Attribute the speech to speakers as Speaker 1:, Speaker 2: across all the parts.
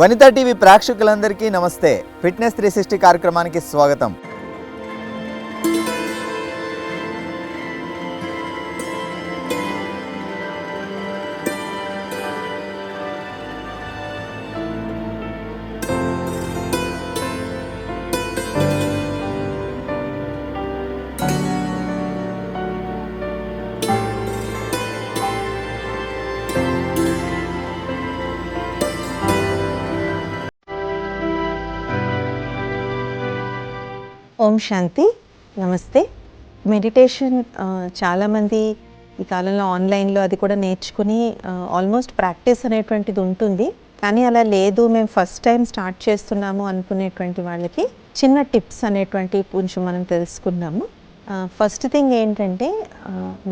Speaker 1: Vanitha TV ప్రేక్షకులందరికీ నమస్తే. Fitness three sixty కార్యక్రమానికి స్వాగతం.
Speaker 2: ఓం శాంతి. నమస్తే. మెడిటేషన్ చాలామంది ఈ కాలంలో ఆన్లైన్లో అది కూడా నేర్చుకుని ఆల్మోస్ట్ ప్రాక్టీస్ అనేటువంటిది ఉంటుంది. కానీ అలా లేదు. మేము ఫస్ట్ టైం స్టార్ట్ చేస్తున్నాము అనుకునేటువంటి వాళ్ళకి చిన్న టిప్స్ అనేటువంటి కొంచెం మనం తెలుసుకున్నాము ఫస్ట్ థింగ్ ఏంటంటే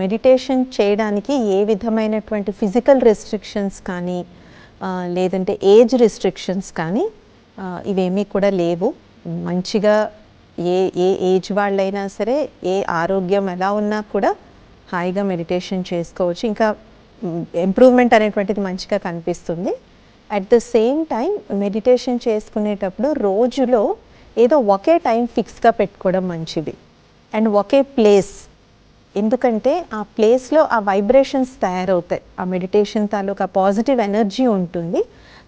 Speaker 2: మెడిటేషన్ చేయడానికి ఏ విధమైనటువంటి ఫిజికల్ రెస్ట్రిక్షన్స్ కానీ లేదంటే ఏజ్ రెస్ట్రిక్షన్స్ కానీ ఇవేమీ కూడా లేవు. మంచిగా ఏ ఏ ఏజ్ వాళ్ళైనా సరే ఏ ఆరోగ్యం ఎలా ఉన్నా కూడా హాయిగా మెడిటేషన్ చేసుకోవచ్చు. ఇంకా ఇంప్రూవ్మెంట్ అనేటువంటిది మంచిగా కనిపిస్తుంది. At the same time meditation చేసుకునేటప్పుడు రోజులో ఏదో ఒకే టైం ఫిక్స్గా పెట్టుకోవడం మంచిది. అండ్ ఒకే ప్లేస్. ఎందుకంటే ఆ ప్లేస్లో ఆ వైబ్రేషన్స్ తయారవుతాయి. ఆ మెడిటేషన్ తాలూకా పాజిటివ్ ఎనర్జీ ఉంటుంది.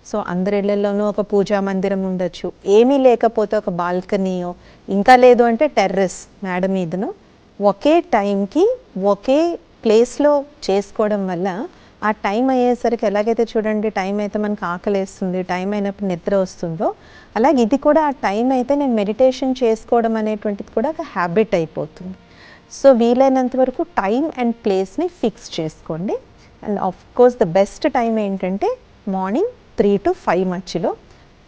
Speaker 2: సో అందరి ఇళ్ళలోనూ ఒక పూజా మందిరం ఉండొచ్చు. ఏమీ లేకపోతే ఒక బాల్కనీయో ఇంకా లేదు అంటే టెర్రస్ మేడ మీదను ఒకే టైంకి ఒకే ప్లేస్లో చేసుకోవడం వల్ల ఆ టైం అయ్యేసరికి ఎలాగైతే చూడండి టైం అయితే మనకు ఆకలేస్తుంది టైం అయినప్పుడు నిద్ర వస్తుందో అలాగే ఇది కూడా ఆ టైం అయితే నేను మెడిటేషన్ చేసుకోవడం అనేటువంటిది కూడా ఒక హ్యాబిట్ అయిపోతుంది. సో వీలైనంత వరకు టైం అండ్ ప్లేస్ని ఫిక్స్ చేసుకోండి. And of course the best time ఏంటంటే మార్నింగ్ త్రీ టు ఫైవ్ మధ్యలో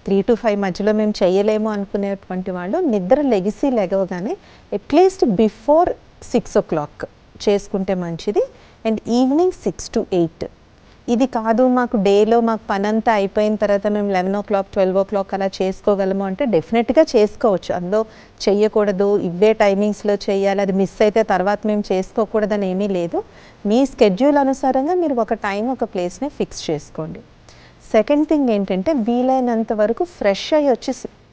Speaker 2: త్రీ టు ఫైవ్ మధ్యలో మేము చేయలేము అనుకునేటువంటి వాళ్ళు నిద్ర లెగిసి లెగవగానే at least before six o'clock చేసుకుంటే మంచిది. And evening six to eight ఇది కాదు మాకు డేలో మాకు పని అంతా అయిపోయిన తర్వాత మేము eleven o'clock twelve o'clock అలా చేసుకోగలము అంటే డెఫినెట్గా చేసుకోవచ్చు. అందులో చేయకూడదు ఇవే టైమింగ్స్లో చేయాలి అది మిస్ అయితే తర్వాత మేము చేసుకోకూడదని ఏమీ లేదు. మీ స్కెడ్యూల్ అనుసారంగా మీరు ఒక టైం ఒక ప్లేస్ని ఫిక్స్ చేసుకోండి. సెకండ్ థింగ్ ఏంటంటే వీలైనంత వరకు ఫ్రెష్ అయ్యి వచ్చి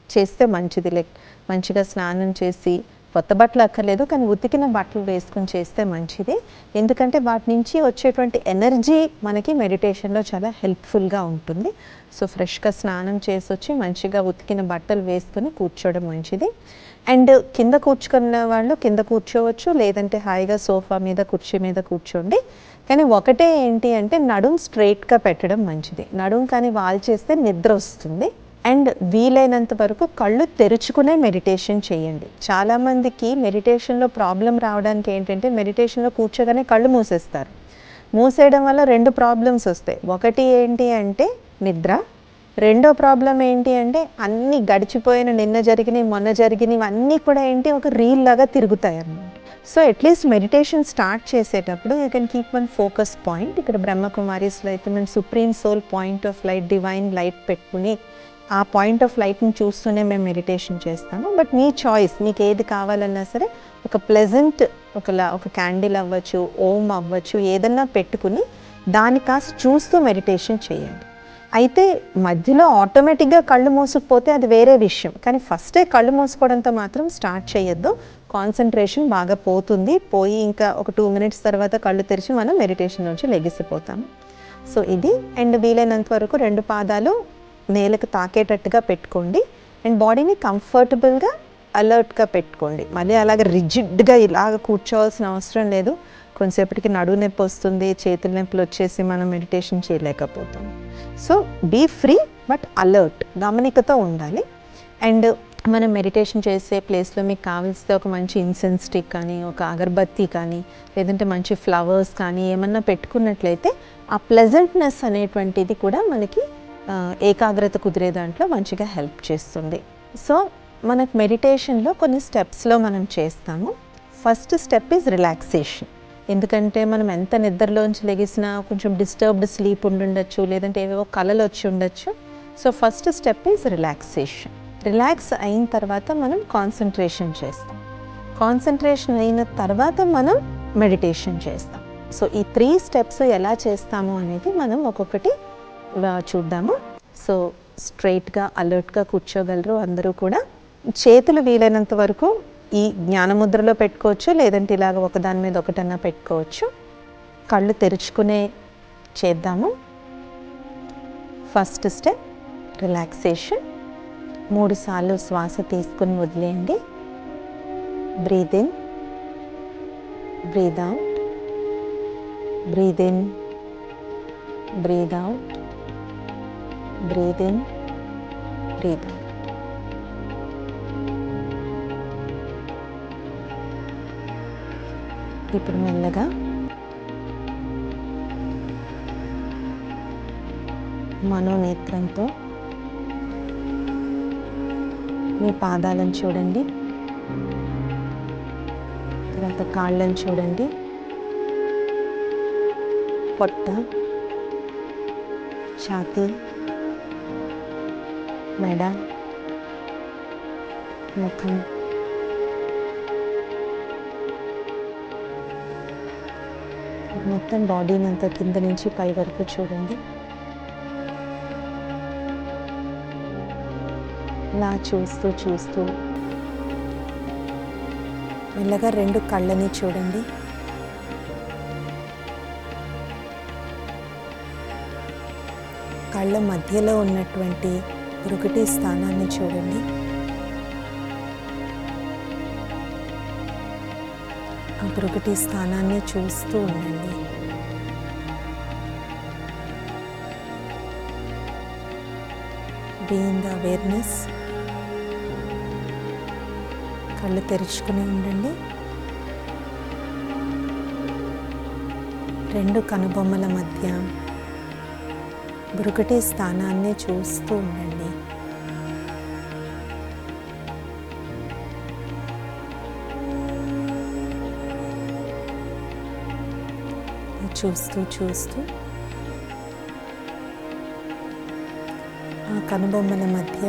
Speaker 2: చేస్తే మంచిది. లైక్ మంచిగా స్నానం చేసి కొత్త బట్టలు అక్కర్లేదు కానీ ఉతికిన బట్టలు వేసుకుని చేస్తే మంచిది. ఎందుకంటే వాటి నుంచి వచ్చేటువంటి ఎనర్జీ మనకి మెడిటేషన్లో చాలా హెల్ప్ఫుల్గా ఉంటుంది. సో ఫ్రెష్గా స్నానం చేసి వచ్చి మంచిగా ఉతికిన బట్టలు వేసుకొని కూర్చోవడం మంచిది. అండ్ కింద కూర్చుకున్న వాళ్ళు కింద కూర్చోవచ్చు లేదంటే హాయిగా సోఫా మీద కుర్చీ మీద కూర్చోండి. కానీ ఒకటే ఏంటి అంటే నడుం స్ట్రైట్గా పెట్టడం మంచిది. నడుం కానీ వాల్ చేస్తే నిద్ర వస్తుంది. అండ్ వీలైనంత వరకు కళ్ళు తెరుచుకునే మెడిటేషన్ చేయండి. చాలామందికి మెడిటేషన్లో ప్రాబ్లం రావడానికి ఏంటంటే మెడిటేషన్లో కూర్చోగానే కళ్ళు మూసేస్తారు. మూసేయడం వల్ల రెండు ప్రాబ్లమ్స్ వస్తాయి. ఒకటి ఏంటి అంటే నిద్ర. రెండో ప్రాబ్లం ఏంటి అంటే అన్నీ గడిచిపోయిన నిన్న జరిగినవి మొన్న జరిగినవి అన్నీ కూడా ఏంటి ఒక రీల్ లాగా తిరుగుతాయి అన్నమాట so at least meditation start చేసేటప్పుడు you can keep one focus point ఇక్కడ బ్రహ్మకుమారీస్లో అయితే మేము supreme soul point of light divine light పెట్టుకుని ఆ పాయింట్ ఆఫ్ లైట్ని చూస్తూనే మేము మెడిటేషన్ చేస్తాము. బట్ మీ చాయిస్ మీకు ఏది కావాలన్నా సరే ఒక ప్లెజెంట్ ఒకలా ఒక క్యాండిల్ అవ్వచ్చు ఓం అవ్వచ్చు ఏదన్నా పెట్టుకుని దాన్ని కాస్త చూస్తూ మెడిటేషన్ చేయండి. అయితే మధ్యలో ఆటోమేటిక్గా కళ్ళు మూసుకుపోతే అది వేరే విషయం. కానీ ఫస్టే కళ్ళు మూసుకోవడంతో మాత్రం స్టార్ట్ చేయొద్దు. కాన్సన్ట్రేషన్ బాగా పోతుంది. పోయి ఇంకా ఒక టూ మినిట్స్ తర్వాత కళ్ళు తెరిచి మనం మెడిటేషన్ నుంచి లెగిసిపోతాం. సో ఇది అండ్ వీలైనంత వరకు రెండు పాదాలు నేలకు తాకేటట్టుగా పెట్టుకోండి. అండ్ బాడీని కంఫర్టబుల్గా అలర్ట్గా పెట్టుకోండి. మళ్ళీ అలాగే రిజిడ్గా ఇలాగ కూర్చోవాల్సిన అవసరం లేదు. కొంతసేపటికి నడువు నొప్పి వస్తుంది చేతుల నొప్పులు వచ్చేసి మనం meditation చేయలేకపోతాం. So be free but alert గమనికతో ఉండాలి. అండ్ మనం మెడిటేషన్ చేసే ప్లేస్లో మీకు కావాల్సిన ఒక మంచి ఇన్సెన్స్ స్టిక్ కానీ ఒక అగరబత్తి కానీ లేదంటే మంచి ఫ్లవర్స్ కానీ ఏమన్నా పెట్టుకున్నట్లయితే ఆ ప్లెజెంట్నెస్ అనేటువంటిది కూడా మనకి ఏకాగ్రత కుదిరే దాంట్లో మంచిగా హెల్ప్ చేస్తుంది. సో మనకు మెడిటేషన్లో కొన్ని స్టెప్స్లో మనం చేస్తాము. ఫస్ట్ స్టెప్ ఈజ్ రిలాక్సేషన్ ఎందుకంటే మనం ఎంత నిద్రలోంచి లెగిసినా కొంచెం డిస్టర్బ్డ్ స్లీప్ ఉండుండొచ్చు లేదంటే ఏవేవో కలలు వచ్చి ఉండొచ్చు. So first step is relaxation relax అయిన తర్వాత మనం కాన్సన్ట్రేషన్ చేస్తాం. కాన్సన్ట్రేషన్ అయిన తర్వాత మనం మెడిటేషన్ చేస్తాం. సో ఈ త్రీ స్టెప్స్ ఎలా చేస్తాము అనేది మనం ఒక్కొక్కటి చూద్దాము. సో స్ట్రైట్గా అలర్ట్గా కూర్చోగలరు అందరూ కూడా. చేతులు వీలైనంత వరకు ఈ జ్ఞానముద్రలో పెట్టుకోవచ్చు లేదంటే ఇలాగ ఒకదాని మీద ఒకటన్నా పెట్టుకోవచ్చు. కళ్ళు తెరుచుకునే చేద్దాము. ఫస్ట్ స్టెప్ రిలాక్సేషన్ మూడుసార్లు శ్వాస తీసుకుని వదిలేయండి. Breathe in breathe out breathe in breathe out breathe in breathe out ఇప్పుడు మెల్లగా. మనోనేత్రంతో మీ పాదాలను చూడండి. తర్వాత కాళ్ళను చూడండి. పొట్ట ఛాతీ మెడ ముఖం. మొత్తం బాడీని అంతా కింద నుంచి పై వరకు చూడండి. ఇలా చూస్తూ చూస్తూ మెల్లగా రెండు కళ్ళని చూడండి. కళ్ళ మధ్యలో ఉన్నటువంటి ఒకటి స్థానాన్ని చూడండి. ఒకటి స్థానాన్ని చూస్తూ ఉండండి. బీయింగ్ ద అవేర్నెస్ కళ్ళు తెరుచుకుని ఉండండి. రెండు కనుబొమ్మల మధ్య బ్రుకటి స్థానాన్ని చూస్తూ ఉండండి. చూస్తూ చూస్తూ. ఆ కనుబొమ్మల మధ్య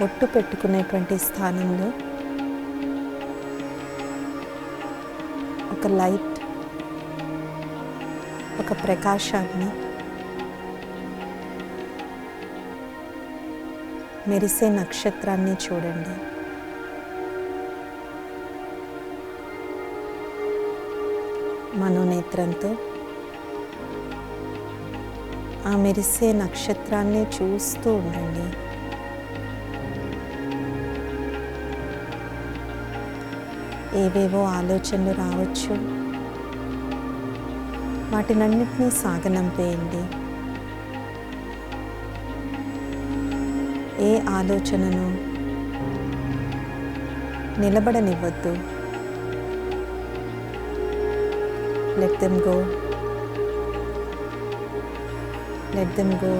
Speaker 2: బొట్టు పెట్టుకునేటువంటి స్థానంలో ఒక లైట్ ఒక ప్రకాశాన్ని మెరిసే నక్షత్రాన్ని చూడండి. నేత్రంతో ఆ మెరిసే నక్షత్రాన్ని చూస్తూ ఉండండి. ఏవేవో ఆలోచనలు రావచ్చు. వాటినన్నిటినీ సాగనంపేయండి ఏ ఆలోచనను నిలబడనివ్వద్దు. Let them go Let them go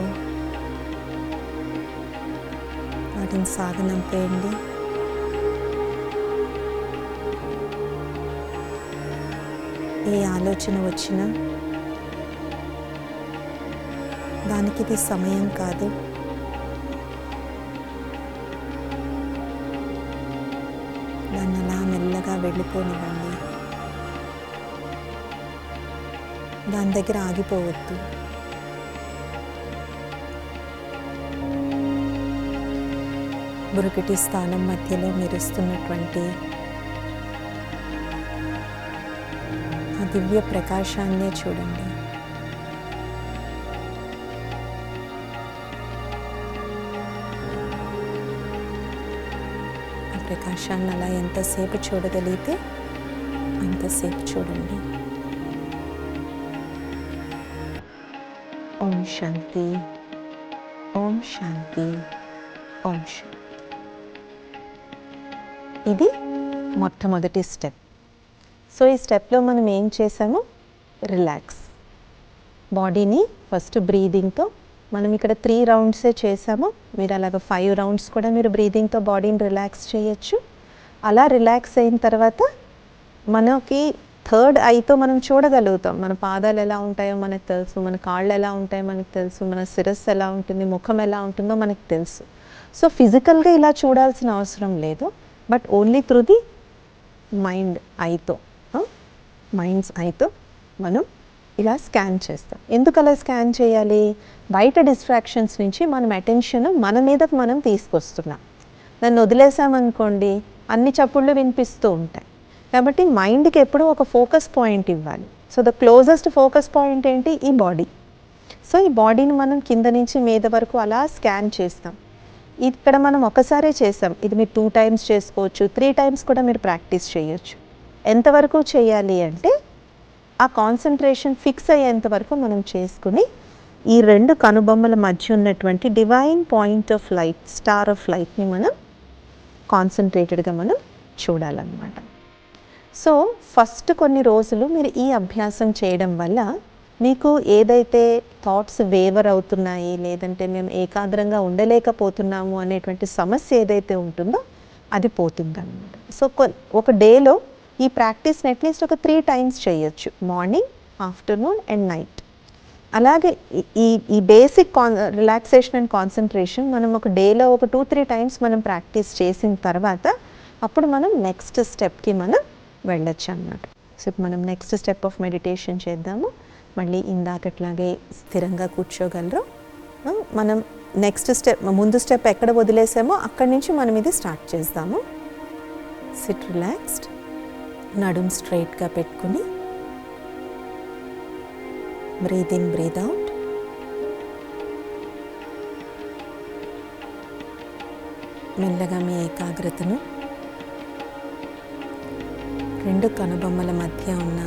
Speaker 2: వాటిని సాగనంపేయండి ఏ ఆలోచన వచ్చినా దానికి ఇది సమయం కాదు. దాన్ని అలా మెల్లగా వెళ్ళిపోనివ్వండి. దాని దగ్గర ఆగిపోవద్దు. బురుకటి స్థానం మధ్యలో మెరుస్తున్నటువంటి ఆ దివ్య ప్రకాశాన్నే చూడండి. ఆ ప్రకాశాన్ని అలా ఎంతసేపు చూడగలిగితే అంతసేపు చూడండి. ఓం శాంతి ఓం శాంతి ఓం శాంతి ఇది మొట్టమొదటి స్టెప్ సో ఈ స్టెప్లో మనం ఏం చేసాము రిలాక్స్ బాడీని ఫస్ట్ బ్రీదింగ్తో మనం ఇక్కడ త్రీ రౌండ్సే చేసాము మీరు అలాగ ఫైవ్ రౌండ్స్ కూడా మీరు బ్రీదింగ్తో బాడీని రిలాక్స్ చేయొచ్చు. అలా రిలాక్స్ అయిన తర్వాత మనకి థర్డ్ ఐతో మనం చూడగలుగుతాం. మన పాదాలు ఎలా ఉంటాయో మనకు తెలుసు. మన కాళ్ళు ఎలా ఉంటాయో మనకు తెలుసు. మన శిరస్సు ఎలా ఉంటుంది ముఖం ఎలా ఉంటుందో మనకు తెలుసు. సో ఫిజికల్గా ఇలా చూడాల్సిన అవసరం లేదు. But only through the mind ఐతో minds ఐతో మనం ఇలా స్కాన్ చేస్తాం. ఎందుకు అలా స్కాన్ చేయాలి? బయట డిస్ట్రాక్షన్స్ నుంచి మనం అటెన్షన్ మన మీద మనం తీసుకొస్తున్నాం. నన్ను వదిలేసామనుకోండి అన్ని చప్పుళ్ళు వినిపిస్తూ ఉంటాయి. కాబట్టి మైండ్కి ఎప్పుడూ ఒక ఫోకస్ పాయింట్ ఇవ్వాలి. So the closest focus point ఏంటి? ఈ బాడీ. సో ఈ బాడీని మనం కింద నుంచి మీద వరకు అలా స్కాన్ చేస్తాం. ఇక్కడ మనం ఒకసారే చేస్తాం ఇది మీరు టూ టైమ్స్ చేసుకోవచ్చు త్రీ టైమ్స్ కూడా మీరు ప్రాక్టీస్ చేయొచ్చు. ఎంతవరకు చేయాలి అంటే ఆ కాన్సన్ట్రేషన్ ఫిక్స్ అయ్యేంత వరకు మనం చేసుకుని ఈ రెండు కనుబొమ్మల మధ్య ఉన్నటువంటి divine point of light star of లైట్ని మనం కాన్సన్ట్రేటెడ్గా మనం చూడాలన్నమాట. సో ఫస్ట్ కొన్ని రోజులు మీరు ఈ అభ్యాసం చేయడం వల్ల మీకు ఏదైతే థాట్స్ వేవర్ అవుతున్నాయి లేదంటే మేము ఏకాగ్రంగా ఉండలేకపోతున్నాము అనేటువంటి సమస్య ఏదైతే ఉంటుందో అది పోతుంది అనమాట సో ఒక డేలో ఈ ప్రాక్టీస్ని అట్లీస్ట్ ఒక త్రీ టైమ్స్ చేయొచ్చు. Morning afternoon and night. అలాగే ఈ- ఈ ఈ basic con relaxation and concentration మనం ఒక డేలో ఒక టూ త్రీ టైమ్స్ మనం ప్రాక్టీస్ చేసిన తర్వాత అప్పుడు మనం నెక్స్ట్ స్టెప్కి మనం వెళ్ళొచ్చు అన్నమాట సో ఇప్పుడు మనం నెక్స్ట్ స్టెప్ ఆఫ్ మెడిటేషన్ చేద్దాము. మళ్ళీ ఇందాకట్లాగే స్థిరంగా కూర్చోగలరు. మనం నెక్స్ట్ స్టెప్ ముందు స్టెప్ ఎక్కడ వదిలేసామో అక్కడి నుంచి మనం ఇది స్టార్ట్ చేద్దాము. సిట్ రిలాక్స్డ్ నడుం స్ట్రైట్గా పెట్టుకుని బ్రీత్ ఇన్ బ్రీత్ అవుట్ మెల్లగా మీ ఏకాగ్రతను రెండు కనుబొమ్మల మధ్య ఉన్న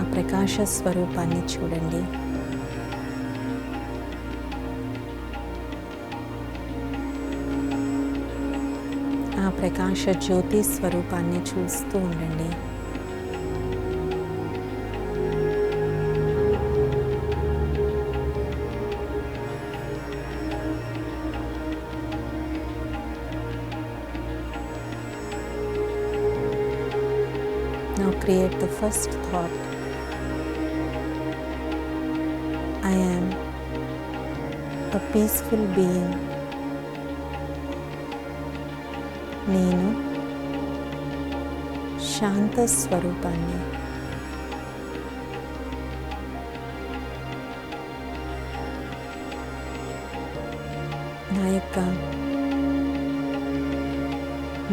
Speaker 2: ఆ ప్రకాశ స్వరూపాన్ని చూడండి. ఆ ప్రకాశ జ్యోతి స్వరూపాన్ని చూస్తూ ఉండండి. Create the first thought. I am a peaceful being. నేను శాంత స్వరూపాన్ని నా యొక్క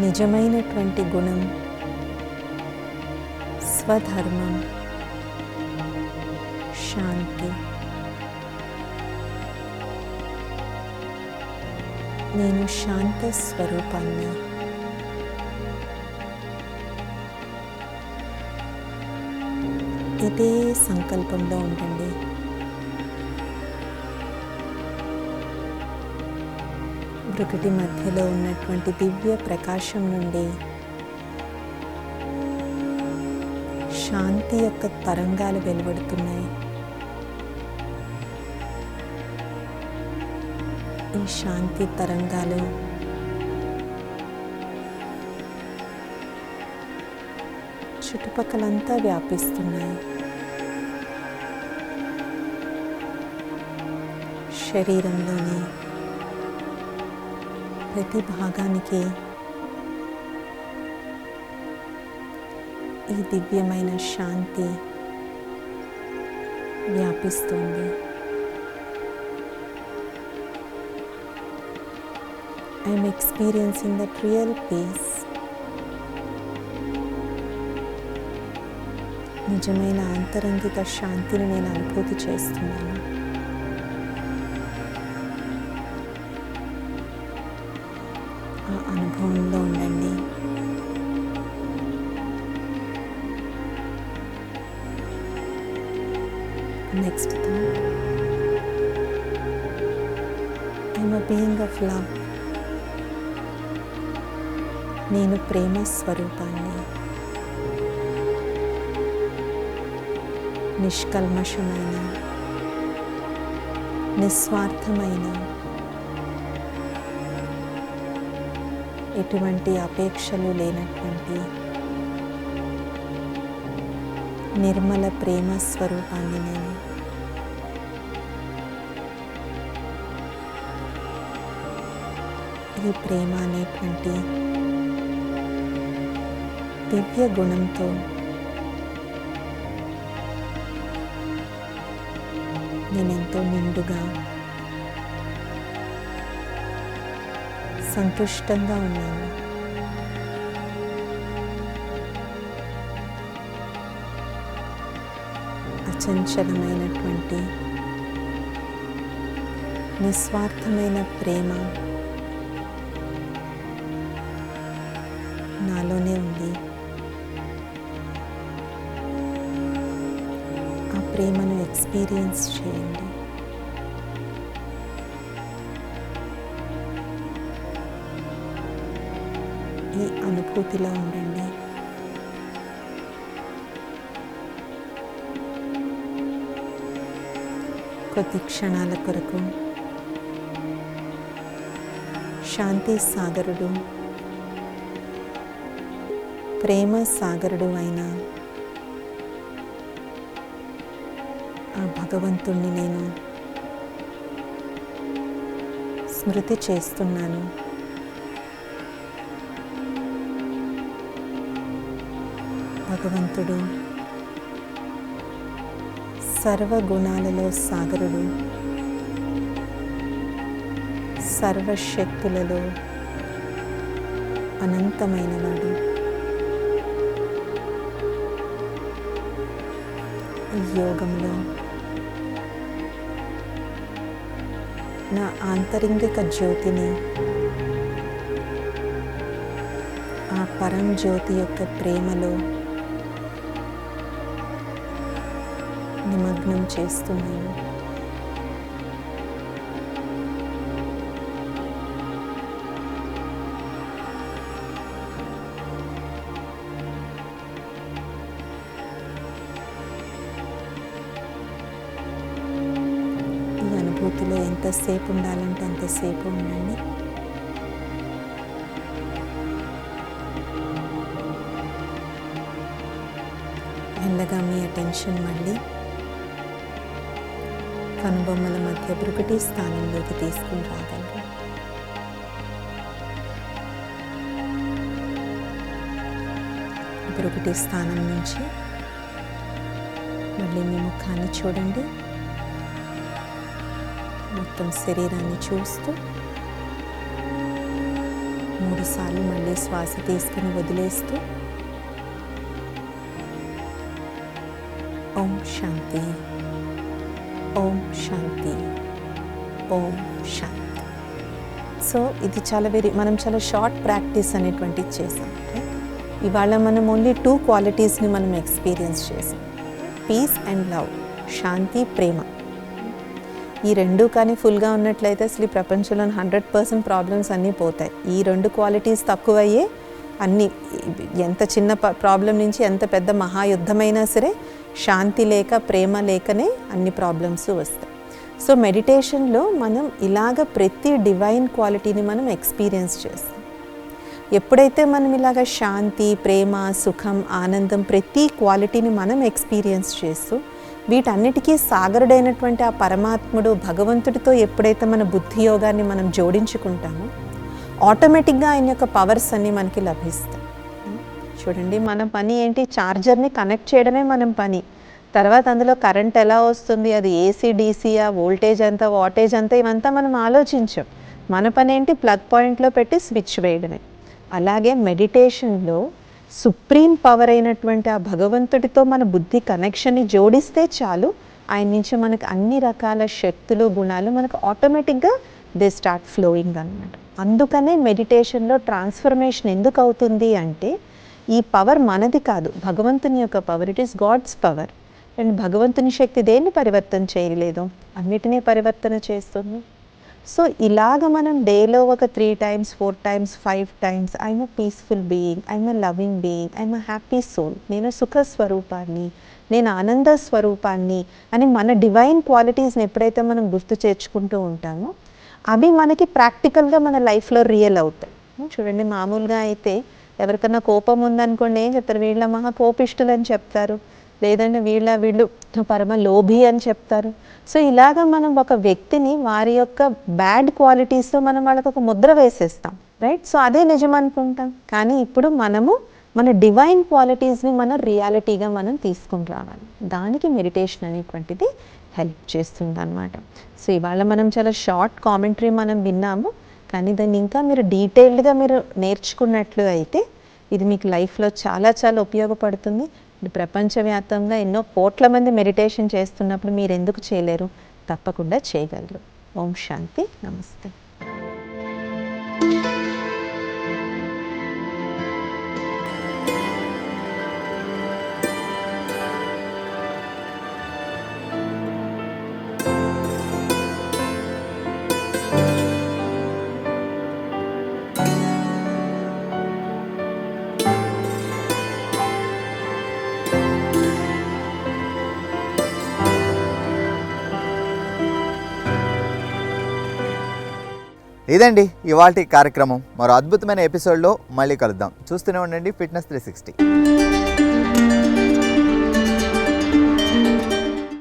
Speaker 2: నిజమైనటువంటి గుణం స్వధర్మం శాంతి నేను శాంత స్వరూపాన్ని ఇదే సంకల్పంలో ఉండండి బ్రుకటి మధ్యలో ఉన్నటువంటి దివ్య ప్రకాశం నుండి శాంతి యొక్క తరంగాలు వెలువడుతున్నాయి. ఈ శాంతి తరంగాలు చుట్టుపక్కలంతా వ్యాపిస్తున్నాయి. శరీరంలోని ప్రతి భాగానికి ఈ దివ్యమైన శాంతి వ్యాపిస్తుంది. I'm experiencing that real peace నిజమైన అంతరంగిక శాంతిని నేను అనుభూతి చేస్తున్నాను. ఆ అనుభవంలో ఉండండి next thought I'm a being నేను ప్రేమ స్వరూపాన్ని నిష్కల్మషమైన నిస్వార్థమైన ఎటువంటి అపేక్షలు లేనటువంటి నిర్మల ప్రేమ స్వరూపాన్ని నేను ఈ ప్రేమ అనేటువంటి దివ్య గుణంతో నేనెంతో నిండుగా సంతుష్టంగా ఉన్నాను. అచంచలమైనటువంటి నిస్వార్థమైన ప్రేమ ఎక్స్పీరియన్స్ చేయండి. ఈ అనుభూతిలో ఉండండి. కొద్ది క్షణాల కొరకు శాంతి సాగరుడు ప్రేమ సాగరుడు అయిన ఆ భగవంతుణ్ణి నేను స్మృతి చేస్తున్నాను. భగవంతుడు సర్వగుణాలలో సాగరుడు సర్వశక్తులలో అనంతమైనవాడు. ఈ యోగంలో నా ఆంతరింగిక జ్యోతిని ఆ పరం జ్యోతి యొక్క ప్రేమలో నిమగ్నం చేస్తున్నాను. అనుభూతిలో ఎంతసేపు ఉండాలంటే అంతసేపు ఉండండి. మెల్లగా మీ అటెన్షన్ మళ్ళీ కనుబొమ్మల మధ్య బ్రుకటి స్థానంలోకి తీసుకుని రాగలరు. బ్రుకటి స్థానం నుంచి మళ్ళీ మీ ముఖాన్ని చూడండి. మొత్తం శరీరాన్ని చూస్తూ మూడుసార్లు మళ్ళీ శ్వాస తీసుకుని వదిలేస్తూ ఓం శాంతి. ఓం శాంతి. ఓం శాంతి. సో ఇది చాలా వెరీ మనం చాలా షార్ట్ ప్రాక్టీస్ అనేటువంటిది చేసాం. ఇవాళ మనం ఓన్లీ టూ క్వాలిటీస్ని మనం ఎక్స్పీరియన్స్ చేసాం. పీస్ అండ్ లవ్ శాంతి ప్రేమ. ఈ రెండు కానీ ఫుల్గా ఉన్నట్లయితే అసలు ఈ ప్రపంచంలో హండ్రెడ్ పర్సెంట్ ప్రాబ్లమ్స్ అన్నీ పోతాయి. ఈ రెండు క్వాలిటీస్ తక్కువయ్యే అన్ని ఎంత చిన్న ప్రాబ్లం నుంచి ఎంత పెద్ద మహాయుద్ధమైనా సరే శాంతి లేక ప్రేమ లేకనే అన్ని ప్రాబ్లమ్స్ వస్తాయి. సో మెడిటేషన్లో మనం ఇలాగ ప్రతి డివైన్ క్వాలిటీని మనం ఎక్స్పీరియన్స్ చేస్తాం. ఎప్పుడైతే మనం ఇలాగ శాంతి ప్రేమ సుఖం ఆనందం ప్రతి క్వాలిటీని మనం ఎక్స్పీరియన్స్ చేస్తూ వీటన్నిటికీ సాగరుడైనటువంటి ఆ పరమాత్ముడు భగవంతుడితో ఎప్పుడైతే మన బుద్ధి యోగాన్ని మనం జోడించుకుంటామో ఆటోమేటిక్గా ఆయన యొక్క పవర్స్ అన్నీ మనకి లభిస్తాయి. చూడండి మన పని ఏంటి? ఛార్జర్ని కనెక్ట్ చేయడమే మనం పని. తర్వాత అందులో కరెంట్ ఎలా వస్తుంది? అది ఏసీ డీసీయా వోల్టేజ్ ఎంత వాటేజ్ ఎంత ఇవంతా మనం ఆలోచించాం. మన పని ఏంటి ప్లగ్ పాయింట్లో పెట్టి స్విచ్ వేయడమే. అలాగే మెడిటేషన్లో సుప్రీం పవర్ అయినటువంటి ఆ భగవంతుడితో మన బుద్ధి కనెక్షన్ని జోడిస్తే చాలు. ఆయన నుంచి మనకు అన్ని రకాల శక్తులు గుణాలు మనకు ఆటోమేటిక్గా దే స్టార్ట్ ఫ్లోయింగ్ అన్నమాట. అందుకనే మెడిటేషన్లో ట్రాన్స్ఫర్మేషన్ ఎందుకు అవుతుంది అంటే ఈ పవర్ మనది కాదు. భగవంతుని యొక్క power it is God's power and భగవంతుని శక్తి దేన్ని పరివర్తన చేయలేదు? అన్నిటినీ పరివర్తన చేస్తుంది? సో ఇలాగ మనం డేలో ఒక three times four times five times I'm a peaceful being I'm a loving being I'm a happy soul నేను సుఖ స్వరూపాన్ని నేను ఆనంద స్వరూపాన్ని అని మన డివైన్ క్వాలిటీస్ని ఎప్పుడైతే మనం గుర్తు చేర్చుకుంటూ ఉంటామో అవి మనకి ప్రాక్టికల్గా మన లైఫ్లో రియల్ అవుతాయి. చూడండి మామూలుగా అయితే ఎవరికన్నా కోపం ఉందనుకోండి ఏం చెప్తారు? వీళ్ళ మహా కోపిష్టులని అని చెప్తారు. లేదంటే వీళ్ళ వీళ్ళు పరమ లోభి అని చెప్తారు. సో ఇలాగ మనం ఒక వ్యక్తిని వారి యొక్క బ్యాడ్ క్వాలిటీస్తో మనం వాళ్ళకు ఒక ముద్ర వేసేస్తాం. రైట్? సో అదే నిజం అనుకుంటాం. కానీ ఇప్పుడు మనము మన డివైన్ క్వాలిటీస్ని మన రియాలిటీగా మనం తీసుకుని రావాలి. దానికి మెడిటేషన్ అనేటువంటిది హెల్ప్ చేస్తుంది అనమాట సో ఇవాళ మనం చాలా షార్ట్ కామెంటరీ మనం విన్నాము. కానీ దాన్ని ఇంకా మీరు డీటెయిల్డ్గా మీరు నేర్చుకున్నట్లు అయితే ఇది మీకు లైఫ్లో చాలా చాలా ఉపయోగపడుతుంది. ప్రపంచవ్యాప్తంగా ఎన్నో కోట్ల మంది మెడిటేషన్ చేస్తున్నప్పుడు మీరు ఎందుకు చేయలేరు? తప్పకుండా చేయగలరు. ఓం శాంతి. నమస్తే.
Speaker 1: ఇదండి ఇవాళ కార్యక్రమం. మరో అద్భుతమైన ఎపిసోడ్లో మళ్ళీ కలుద్దాం. చూస్తూనే ఉండండి ఫిట్నెస్ త్రీ సిక్స్టీ.